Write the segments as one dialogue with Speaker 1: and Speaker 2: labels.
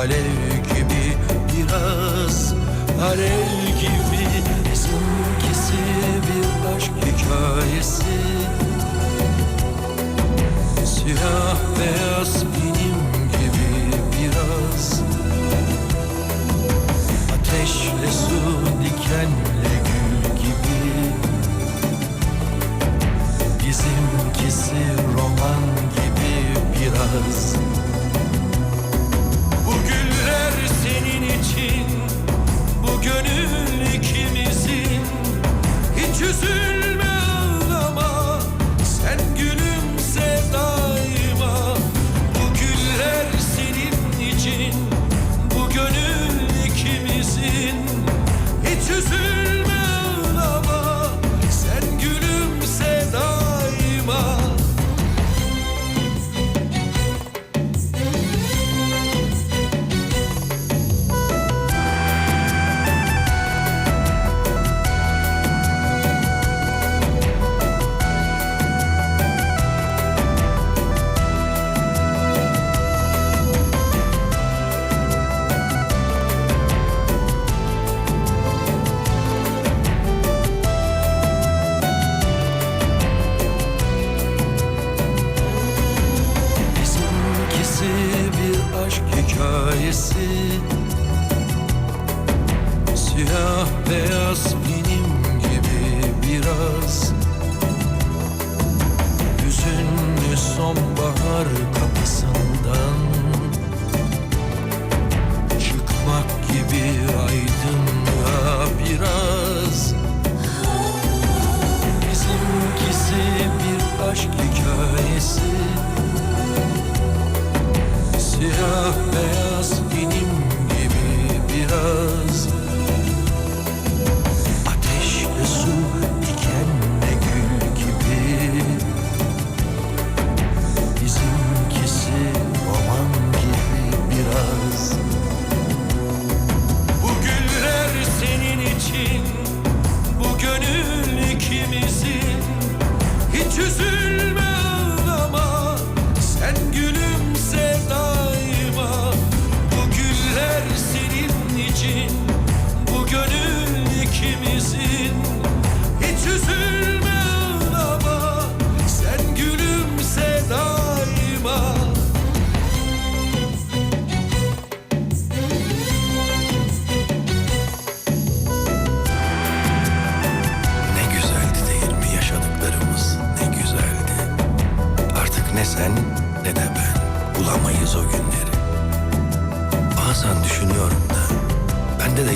Speaker 1: alev gibi biraz Alev gibi Bizimkisi bir aşk hikayesi. Siyah beyaz benim gibi biraz. Ateşle su dikenle gül gibi. Bizimkisi roman gibi biraz beyaz benim gibi biraz. Hüzünlü sonbahar kapısından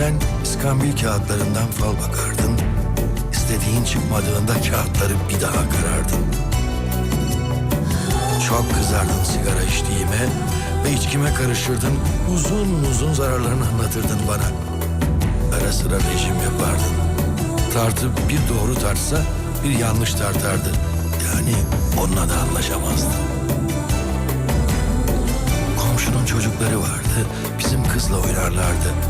Speaker 2: Sen iskambil kağıtlarından fal bakardın. İstediğin çıkmadığında kağıtları bir daha karardın. Çok kızardın sigara içtiğime ve içkime karışırdın. Uzun uzun zararlarını anlatırdın bana. Ara sıra rejim yapardın. Tartı bir doğru tartsa bir yanlış tartardı. Yani onunla da anlaşamazdın. Komşunun çocukları vardı. Bizim kızla oynarlardı.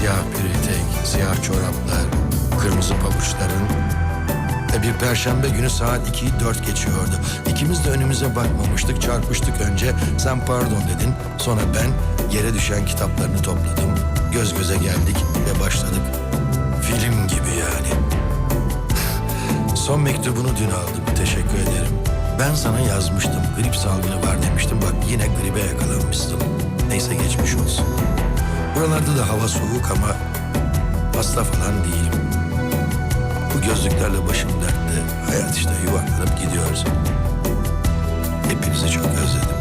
Speaker 2: siyah bir etek, siyah çoraplar, kırmızı pabuçların ve bir perşembe günü saat 2'yi 4 geçiyordu. İkimiz de önümüze bakmamıştık, çarpıştık önce. Sen pardon dedin, sonra ben yere düşen kitaplarını topladım. Göz göze geldik ve başladık. Film gibi yani. Son mektubunu dün aldım. Teşekkür ederim. Ben sana yazmıştım. Grip salgını var demiştim. Bak yine gribe yakalanmışsın. Neyse geçmiş olsun. Buralarda da hava soğuk ama hasta falan değilim. Bu gözlüklerle başım dertte. Hayat işte yuvarlanıp gidiyoruz. Hepinizi çok özledim.